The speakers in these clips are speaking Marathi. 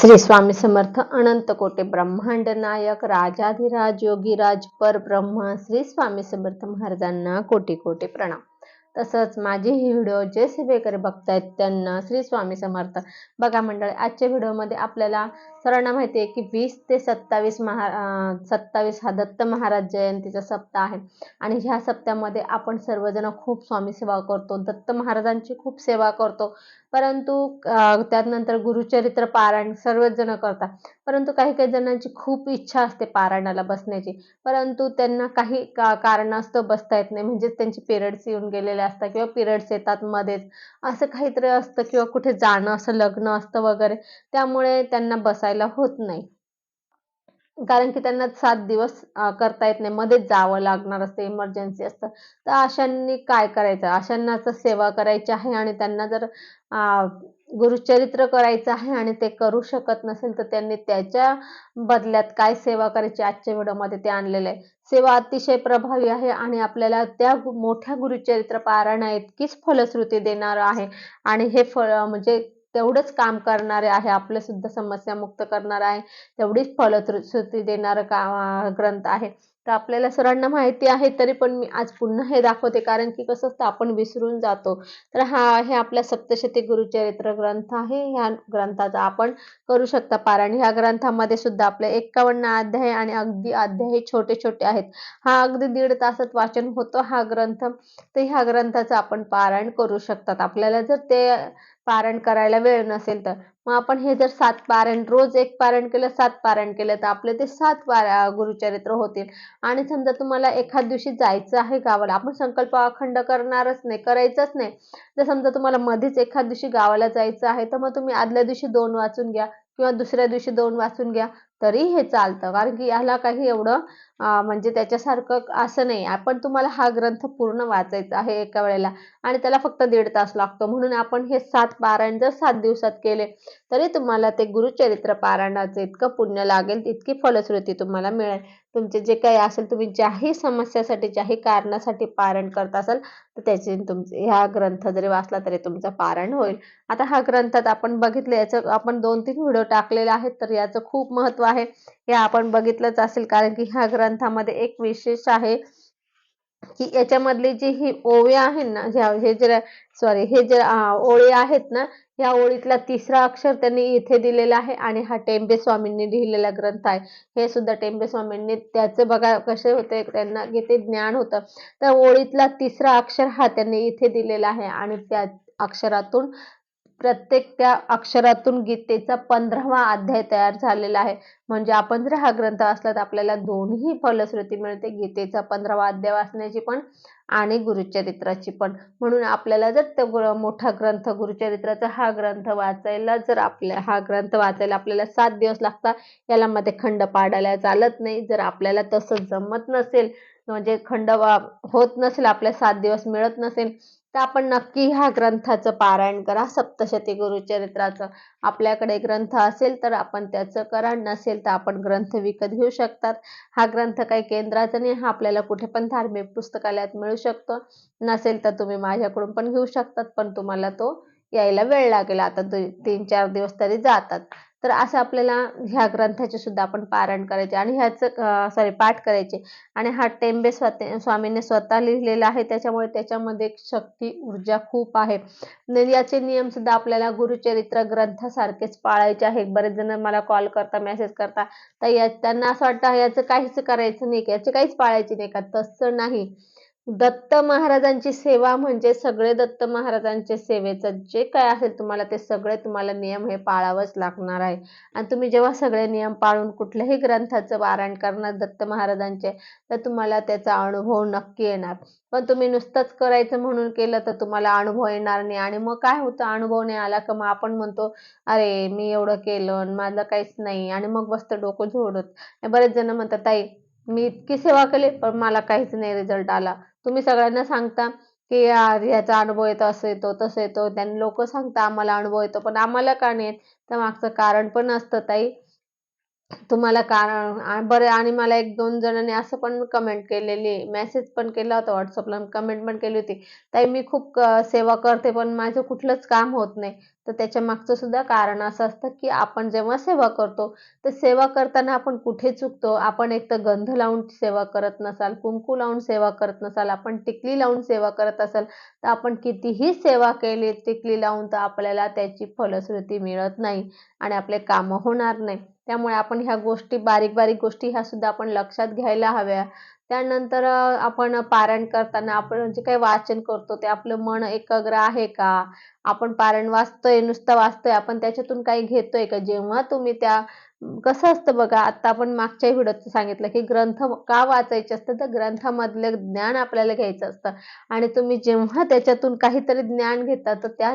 श्री स्वामी समर्थ अनंत कोटे ब्रह्मांड नायक राजाधिराज योगीराज परब्रह्म श्री स्वामी समर्थ महाराजांना कोटी कोटी प्रणाम. तसंच माझे ही व्हिडिओ जे सेवेकरी बघतायत त्यांना श्री स्वामी समर्थ. बघा मंडळी आजच्या व्हिडिओमध्ये आपल्याला सर्वांना माहिती आहे की वीस ते सत्तावीस महा सत्तावीस हा दत्त महाराज जयंतीचा सप्ताह आहे. आणि ह्या सप्त्यामध्ये आपण सर्वजण खूप स्वामी सेवा करतो. दत्त महाराजांची खूप सेवा करतो. परंतु त्यानंतर गुरुचरित्र पारायण सर्वच जण करतात. परंतु काही काही जणांची खूप इच्छा असते पारायणाला बसण्याची. परंतु त्यांना काही का कारणास्तव बसता येत नाही. म्हणजेच त्यांचे पिरियड्स येऊन गेलेले असतात किंवा पिरियड्स येतात मध्येच. असं काहीतरी असतं किंवा कुठे जाणं असं लग्न असतं वगैरे. त्यामुळे त्यांना बसायला होत नाही. कारण की त्यांना सात दिवस करता येत नाही. मध्येच जावं लागणार असतं इमर्जन्सी असतं. तर अशांनी काय करायचं? अशांना तर सेवा करायची आहे आणि त्यांना जर गुरुचरित्र करायचं आहे आणि ते करू शकत नसेल तर त्यांनी त्याच्या बदल्यात काय सेवा करायची आजच्या व्हिडिओमध्ये ते आणलेलं आहे. सेवा अतिशय प्रभावी आहे आणि आपल्याला त्या मोठ्या गुरुचरित्र पारायणा इतकीच फलश्रुती देणार आहे. आणि हे फळ म्हणजे तेवढंच काम करणारे आहे आपल्या सुद्धा समस्या मुक्त करणार आहे तेवढीच फलश्रुती देणारं का ग्रंथ आहे. तर आपल्याला सरांना माहिती आहे तरी पण मी आज पुन्हा हे दाखवते कारण की कसं असतं आपण विसरून जातो. तर हा हे आपल्या सप्तशती गुरुचरित्र ग्रंथ आहे ह्या ग्रंथाचा आपण करू शकता पारायण. ह्या ग्रंथामध्ये सुद्धा आपले एक्कावन्न अध्याय आणि अगदी अध्याय छोटे छोटे आहेत. हा अगदी दीड तासात वाचन होतो हा ग्रंथ. तर ह्या ग्रंथाचं आपण पारायण करू शकतात. आपल्याला जर ते पारण करायला वेळ नसेल तर. मग आपण हे जर सात पारण रोज एक पारण केलं सात पारण केलं तर आपले ते सात पारा गुरुचरित्र होतील. आणि समजा तुम्हाला एखाद दिवशी जायचं आहे गावाला आपण संकल्प अखंड करणारच नाही करायचंच नाही. जर समजा तुम्हाला मध्येच एखाद दिवशी गावाला जायचं आहे तर मग तुम्ही आदल्या दिवशी दोन वाचून घ्या किंवा दुसऱ्या दिवशी दोन वाचून घ्या तरी हे चालतं. कारण की याला काही एवढं म्हणजे त्याच्यासारखं असं नाही. आपण तुम्हाला हा ग्रंथ पूर्ण वाचायचा आहे एका वेळेला आणि त्याला फक्त दीड तास लागतो. म्हणून आपण हे सात पारायण जर सात दिवसात केले तरी तुम्हाला ते गुरुचरित्र पारायणाचं इतकं पुण्य लागेल इतकी फलश्रुती तुम्हाला मिळेल. तुमचे जे काही असेल तुम्ही ज्याही समस्यासाठी ज्याही कारणासाठी पारायण करत असाल तर त्याचे तुमचे ह्या ग्रंथ जरी वाचला तरी तुमचं पारायण होईल. आता हा ग्रंथात आपण बघितलं याचं आपण दोन तीन व्हिडिओ टाकलेले आहेत तर याचं खूप महत्त्व आहे. हे आपण बघितलंच असेल कारण की ह्या ग्रंथामध्ये एक विशेष आहे की याच्यामधली जी ही ओवी आहे ना ज्या हे जे सॉरी हे जे ओळी आहेत ना या ओळीतला तिसरा अक्षर त्यांनी इथे दिलेला आहे आणि हा टेंबे स्वामींनी लिहिलेला ग्रंथ आहे. हे सुद्धा टेंबे स्वामींनी त्याचे बघा कसे होते त्यांना किती ज्ञान होतं. तर ओळीतला तिसरा अक्षर हा त्यांनी इथे दिलेला आहे आणि त्या अक्षरातून प्रत्येक त्या अक्षरातून गीतेचा पंधरावा अध्याय तयार झालेला आहे. म्हणजे आपण जर हा ग्रंथ असला तर आपल्याला दोन्ही फलश्रुती मिळते. गीतेचा पंधरावा अध्याय वाचण्याची पण आणि गुरुचरित्राची पण. म्हणून आपल्याला जर तो मोठा ग्रंथ गुरुचरित्राचा हा ग्रंथ वाचायला जर आपल्या हा ग्रंथ वाचायला आपल्याला सात दिवस लागतात याला मध्ये खंड पाडायला चालत नाही. जर आपल्याला तसं जमत नसेल म्हणजे खंड होत नसेल आपल्या सात दिवस मिळत नसेल तर आपण नक्की ह्या ग्रंथाचं पारायण करा. सप्तशती गुरुचरित्राचं. आपल्याकडे ग्रंथ असेल तर आपण त्याचं करा. नसेल तर आपण ग्रंथ विकत घेऊ शकतात. हा ग्रंथ काही केंद्राचा नाही हा आपल्याला कुठे पण धार्मिक पुस्तकालयात मिळू शकतो. नसेल तर तुम्ही माझ्याकडून पण घेऊ शकतात पण तुम्हाला तो यायला वेळ लागेल. आता तीन चार दिवस तरी जातात. तर असं आपल्याला ह्या ग्रंथाचे सुद्धा आपण पारायण करायचे आणि ह्याचं सॉरी पाठ करायचे. आणि हा टेंबे स्वतः स्वामींनी स्वतः लिहिलेला आहे त्याच्यामुळे त्याच्यामध्ये एक शक्ती ऊर्जा खूप आहे. याचे नियम सुद्धा आपल्याला गुरुचरित्र ग्रंथासारखेच पाळायचे आहेत बरेच जण मला कॉल करता मेसेज करता तर या त्यांना असं वाटतं याचं काहीच करायचं नाही याचे काहीच पाळायचे नाही का? तसं नाही. दत्त महाराजांची सेवा म्हणजे सगळे दत्त महाराजांचे सेवेचं जे काय असेल तुम्हाला ते सगळे तुम्हाला नियम हे पाळावंच लागणार आहे. आणि तुम्ही जेव्हा सगळे नियम पाळून कुठल्याही ग्रंथाचं वारण करणार दत्त महाराजांचे तर तुम्हाला त्याचा अनुभव नक्की येणार. पण तुम्ही नुसतंच करायचं म्हणून केलं तर तुम्हाला अनुभव येणार नाही. आणि मग काय होतं? अनुभव नाही आला का मग आपण म्हणतो अरे मी एवढं केलं आणि माझं काहीच नाही. आणि मग बसतं डोकं झोडत. बरेच जण म्हणतात ताई मी इतकी सेवा केली पण मला काहीच नाही रिझल्ट आला. तुम्ही सगळ्यांना सांगता की यार याचा अनुभव येतो असं येतो तसं येतो. त्यांनी लोक सांगता आम्हाला अनुभव येतो. पण आम्हाला का नाही येत? तर मागचं कारण पण असतं ताई. तुम्हाला कारण बरं आणि मला एक दोन जणांनी असं पण कमेंट केलेली मेसेज पण केला होता व्हॉट्सअपला कमेंट पण केली होती. ताई मी खूप सेवा करते पण माझं कुठलंच काम होत नाही. तर त्याच्या मागचं सुद्धा कारण असं असतं की आपण जेव्हा सेवा करतो तर सेवा करताना आपण कुठे चुकतो? आपण एक तर गंध लावून सेवा करत नसाल कुंकू लावून सेवा करत नसाल आपण टिकली लावून सेवा करत असाल तर आपण कितीही सेवा केली टिकली लावून तर आपल्याला त्याची फलश्रुती मिळत नाही आणि आपले कामं होणार नाही. त्यामुळे आपण ह्या गोष्टी बारीक बारीक गोष्टी ह्या सुद्धा आपण लक्षात घ्यायला हव्या. त्यानंतर आपण पारायण करताना आपण जे काही वाचन करतो ते आपलं मन एकाग्र आहे का? आपण पारायण वाचतोय नुसतं वाचतोय आपण त्याच्यातून काही घेतोय का? जेव्हा तुम्ही त्या कसं असतं बघा आता आपण मागच्या व्हिडिओत सांगितलं की ग्रंथ का वाचायचे असतं तर ग्रंथामधलं ज्ञान आपल्याला घ्यायचं असतं. आणि तुम्ही जेव्हा त्याच्यातून काहीतरी ज्ञान घेता तर त्या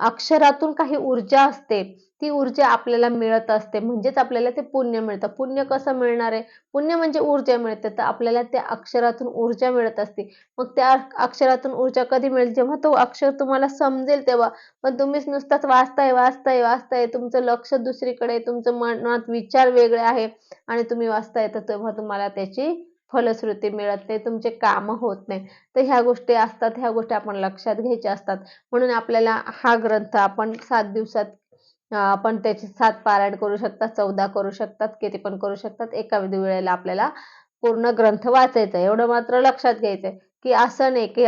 अक्षरातून काही ऊर्जा असते. ती ऊर्जा आपल्याला मिळत असते. म्हणजेच आपल्याला ते पुण्य मिळतं. पुण्य कसं मिळणार आहे? पुण्य म्हणजे ऊर्जा मिळते. तर आपल्याला त्या अक्षरातून ऊर्जा मिळत असते. मग त्या अक्षरातून ऊर्जा कधी मिळेल? जेव्हा तो अक्षर तुम्हाला समजेल तेव्हा. पण तुम्हीच नुसताच वाचताय वाचताय वाचताय. तुमचं लक्ष दुसरीकडे तुमचं मन मनात विचार वेगळे आहे आणि तुम्ही वाचता येतं तेव्हा तुम्हाला त्याची फलश्रुती मिळत नाही तुमचे काम होत नाही. तर ह्या गोष्टी असतात ह्या गोष्टी आपण लक्षात घ्यायच्या असतात. म्हणून आपल्याला हा ग्रंथ आपण सात दिवसात आपण त्याचे सात पारायण करू शकतात चौदा करू शकतात किती पण करू शकतात एका वेळेला आपल्याला पूर्ण ग्रंथ वाचायचा एवढं मात्र लक्षात घ्यायचंय की असं नाही की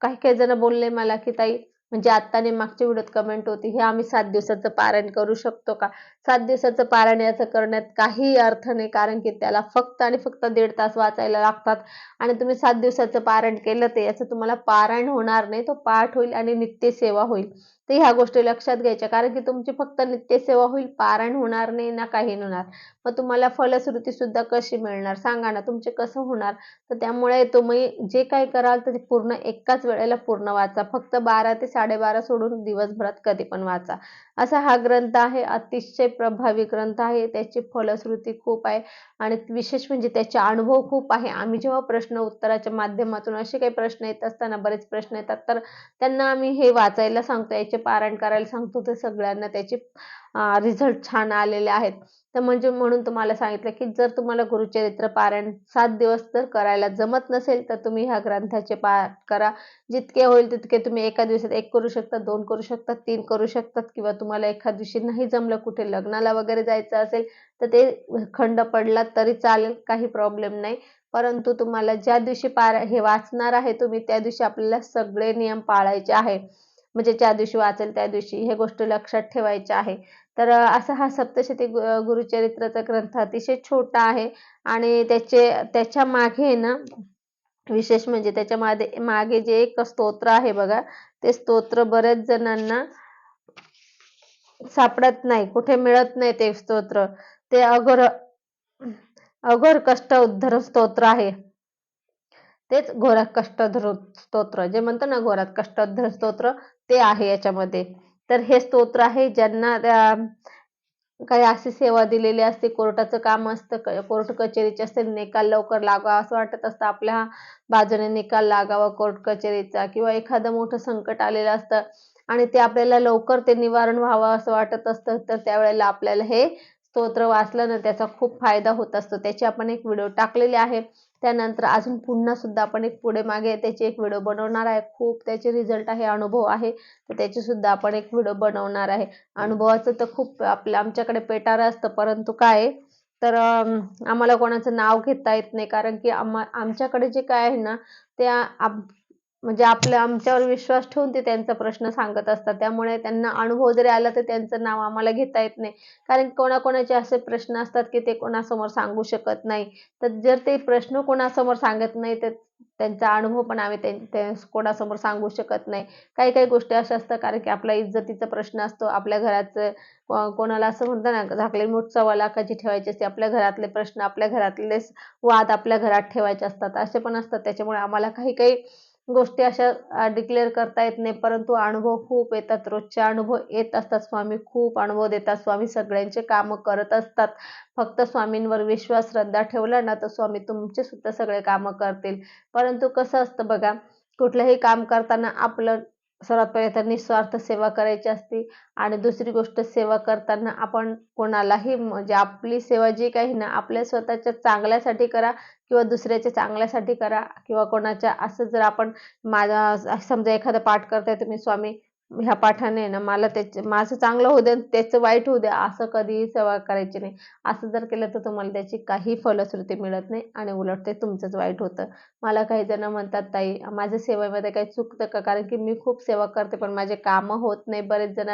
काही काही जण बोलले मला की ताई म्हणजे आत्ताने मागच्या व्हिडिओत कमेंट होती हे आम्ही सात दिवसाचं पारायण करू शकतो का? सात दिवसाचं पारायण याचं करण्यात काही अर्थ नाही कारण की त्याला फक्त आणि फक्त दीड तास वाचायला लागतात. आणि तुम्ही सात दिवसाचं पारायण केलं तर याचं तुम्हाला पारायण होणार नाही तो पाठ होईल आणि नित्य सेवा होईल. तर ह्या गोष्टी लक्षात घ्यायच्या. कारण की तुमची फक्त नित्यसेवा होईल पारायण होणार नाही ना काही होणार. मग तुम्हाला फलश्रुती सुद्धा कशी मिळणार? सांगा ना तुमचे कसं होणार? तर त्यामुळे तुम्ही जे काही कराल तर पूर्ण एकाच वेळेला पूर्ण वाचा. फक्त बारा ते साडेबारा सोडून दिवसभरात कधी पण वाचा. असा हा ग्रंथ आहे अतिशय प्रभावी ग्रंथ आहे. त्याची फलश्रुती खूप आहे आणि विशेष म्हणजे त्याचे अनुभव खूप आहे. आम्ही जेव्हा प्रश्न उत्तराच्या माध्यमातून असे काही प्रश्न येत असताना बरेच प्रश्न येतात तर त्यांना आम्ही हे वाचायला सांगतो याचे पारायण करायला सांगतो तर सगळ्यांना त्याचे रिझल्ट छान आलेले आहेत. तर म्हणजे म्हणून तुम्हाला सांगितलं की जर तुम्हाला गुरुचरित्र पारायण सात दिवस जर करायला जमत नसेल तर तुम्ही ह्या ग्रंथाचे पाठ करा. जितके होईल तितके तुम्ही एका दिवसात एक करू शकता दोन करू शकता तीन करू शकतात किंवा तुम्हाला एका दिवशी नाही जमलं कुठे लग्नाला वगैरे जायचं असेल तर ते खंड पडला तरी चालेल काही प्रॉब्लेम नाही. परंतु तुम्हाला ज्या दिवशी पार हे वाचणार आहे तुम्ही त्या दिवशी आपल्याला सगळे नियम पाळायचे आहे. म्हणजे ज्या दिवशी वाचेल त्या दिवशी हे गोष्ट लक्षात ठेवायच्या आहे. तर असा हा सप्तशती गुरुचरित्राचा ग्रंथ अतिशय छोटा आहे आणि त्याचे त्याच्यामागे ना विशेष म्हणजे त्याच्यामागे मागे जे एक स्तोत्र आहे बघा ते स्तोत्र बऱ्याच जणांना सापडत नाही कुठे मिळत नाही ते स्तोत्र. ते अघोर अघोर कष्ट उद्धर स्तोत्र आहे. तेच घोरात कष्टधर स्तोत्र जे म्हणतो ना घोरात कष्टधर स्तोत्र ते आहे याच्यामध्ये. तर हे स्तोत्र आहे ज्यांना काही अशी सेवा दिलेली असते कोर्टाचं काम असतं कोर्ट कचेरीचे असते निकाल लवकर लागावा असं वाटत असतं आपल्या बाजूने निकाल लागावा कोर्ट कचेरीचा किंवा एखादं मोठं संकट आलेलं असतं आणि ते आपल्याला लवकर ते निवारण व्हावं असं वाटत असतं तर त्यावेळेला आपल्याला हे स्तोत्र वाचलं ना त्याचा खूप फायदा होत असतो. त्याची आपण एक व्हिडिओ टाकलेली आहे. त्यानंतर अजून पुन्हा सुद्धा आपण एक पुढे मागे त्याची एक व्हिडिओ बनवणार आहे. खूप त्याचे रिझल्ट आहे अनुभव आहे. तर त्याची सुद्धा आपण एक व्हिडिओ बनवणार आहे. अनुभवाचं तर खूप आपल्या आमच्याकडे पेटारं असतं परंतु काय तर आम्हाला कोणाचं नाव घेता येत नाही. कारण की आम्हा आमच्याकडे जे काय आहे ना त्या म्हणजे आपल्या आमच्यावर विश्वास ठेवून ते त्यांचा प्रश्न सांगत असतात. त्यामुळे त्यांना अनुभव जरी आला तर त्यांचं नाव आम्हाला घेता येत नाही. कारण कोणाकोणाचे असे प्रश्न असतात की ते कोणासमोर सांगू शकत नाही. तर जर ते प्रश्न कोणासमोर सांगत नाही तर त्यांचा अनुभव पण आम्ही ते कोणासमोर सांगू शकत नाही. काही काही गोष्टी अशा असतात कारण की आपला इज्जतीचा प्रश्न असतो. आपल्या घराचं कोणाला असं म्हणतं ना झाकले मूठ सव्वा ठेवायची असते. आपल्या घरातले प्रश्न आपल्या घरातले वाद आपल्या घरात ठेवायचे असतात. असे पण असतात. त्याच्यामुळे आम्हाला काही काही गोष्टी अशा डिक्लेअर करता येत नाही. परंतु अनुभव खूप येतात. रोजचे अनुभव येत असतात. स्वामी खूप अनुभव देतात. स्वामी सगळ्यांचे कामं करत असतात. फक्त स्वामींवर विश्वास श्रद्धा ठेवला ना तर स्वामी तुमचे सुद्धा सगळे कामं करतील. परंतु कसं असतं बघा कुठलंही काम करताना आपलं सर्वात पहिले तर निस्वार्थ सेवा करायची असते आणि दुसरी गोष्ट सेवा करताना आपण कोणालाही म्हणजे आपली सेवा जी काही ना आपल्या स्वतःच्या चांगल्यासाठी करा किंवा दुसऱ्याच्या चांगल्यासाठी करा किंवा कोणाच्या असं जर आपण माझा समजा एखादा पाठ करताय तुम्ही स्वामी ह्या पाठाने ना मला त्याचे माझं चांगलं होऊ दे त्याचं वाईट होऊ द्या असं कधीही सेवा करायची नाही. असं जर केलं तर तुम्हाला त्याची काही फलश्रुती मिळत नाही आणि उलट ते तुमचंच वाईट होतं. मला काही जण म्हणतात ताई माझ्या सेवेमध्ये काही चुकतं का? कारण की मी खूप सेवा करते पण माझे कामं होत नाही. बरेच जण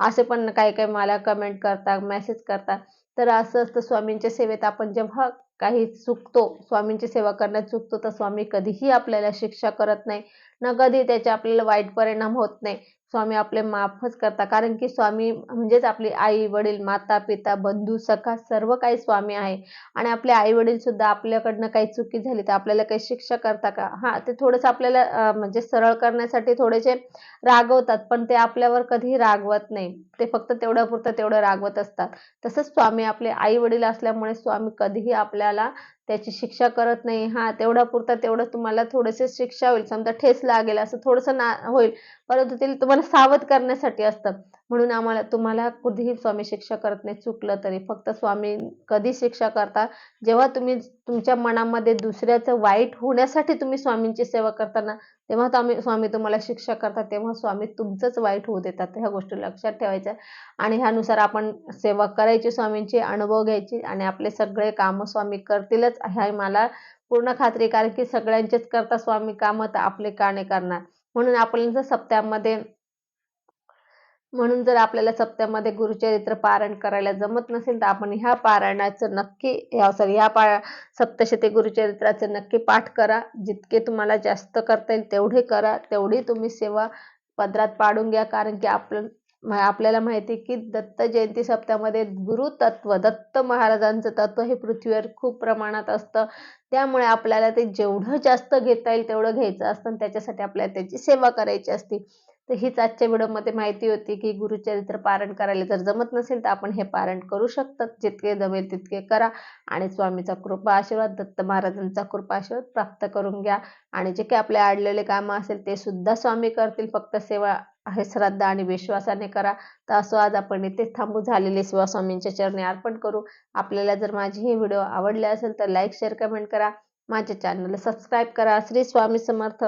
असे पण काही काही मला कमेंट करतात मेसेज करतात. तर असं असतं स्वामींच्या सेवेत आपण जेव्हा काही चुकतो स्वामींची सेवा करण्यात चुकतो तर स्वामी कधीही आपल्याला शिक्षा करत नाही. ना कधी त्याचे आपल्याला वाईट परिणाम होत नाही. स्वामी आपले माफच करतात. कारण की स्वामी म्हणजेच आपली आई वडील माता पिता बंधू सखा सर्व काही स्वामी आहे. आणि आपले आई वडील सुद्धा आपल्याकडनं काही चुकी झाली तर आपल्याला काही शिक्षा करता का? हां ते थोडंसं आपल्याला म्हणजे सरळ करण्यासाठी थोडेसे रागवतात पण ते आपल्यावर कधीही रागवत नाही. ते फक्त तेवढ्या पुरतं तेवढं रागवत असतात. तसंच स्वामी आपले आई वडील असल्यामुळे स्वामी कधीही आपल्याला त्याची शिक्षा करत नाही. हां तेवढा पुरता तेवढं तुम्हाला थोडेसे शिक्षा होईल. समजा ठेस लागेल असं थोडंसं ना होईल. परंतु ते तुम्हाला सावध करण्यासाठी असतं. म्हणून आम्हाला तुम्हाला कधीही स्वामी शिक्षा करत नाही चुकलं तरी. फक्त स्वामी कधी शिक्षा करता? जेव्हा तुम्ही तुमच्या मनामध्ये दुसऱ्याचं वाईट होण्यासाठी तुम्ही स्वामींची सेवा करताना तेव्हा आम्ही स्वामी तुम्हाला शिक्षा करतात तेव्हा स्वामी तुमचंच वाईट होऊ देतात. ह्या गोष्टी लक्षात ठेवायच्या. आणि ह्यानुसार आपण सेवा करायची स्वामींची अनुभव घ्यायची आणि आपले सगळे कामं स्वामी करतीलच. ह्या मला पूर्ण खात्री कारण की सगळ्यांचेच करता स्वामी कामं तर आपले का नाही करणार? म्हणून आपण जर सप्त्यामध्ये म्हणून जर आपल्याला सप्त्यामध्ये गुरुचरित्र पारायण करायला जमत नसेल तर आपण ह्या पारायणाचं नक्की सॉरी ह्या पा सप्तशती गुरुचरित्राचं नक्की पाठ करा. जितके तुम्हाला जास्त करता येईल तेवढे करा. तेवढी तुम्ही सेवा पदरात पाडून घ्या. कारण की आपलं आपल्याला माहिती की दत्त जयंती सप्त्यामध्ये गुरुतत्व दत्त महाराजांचं तत्व हे पृथ्वीवर खूप प्रमाणात असतं. त्यामुळे आपल्याला ते जेवढं जास्त घेता येईल तेवढं घ्यायचं असतं आणि त्याच्यासाठी आपल्याला त्याची सेवा करायची असते. तर हीच आजच्या व्हिडिओमध्ये माहिती होती की गुरुचरित्र पारण करायला जर जमत नसेल तर आपण हे पारण करू शकतात. जितके जमेल तितके करा आणि स्वामीचा कृपा आशीर्वाद दत्त महाराजांचा कृपा आशीर्वाद प्राप्त करून घ्या. आणि जे काही आपले अडलेले कामं असेल ते सुद्धा स्वामी करतील. फक्त सेवा आहे. श्रद्धा आणि विश्वासाने करा. तर असं आज आपण इथे थांबू. झालेले शिवस्वामींच्या चरणी अर्पण करू. आपल्याला जर माझी ही व्हिडिओ आवडले असेल तर लाईक शेअर कमेंट करा. माझ्या चॅनलला सबस्क्राईब करा. श्री स्वामी समर्थ.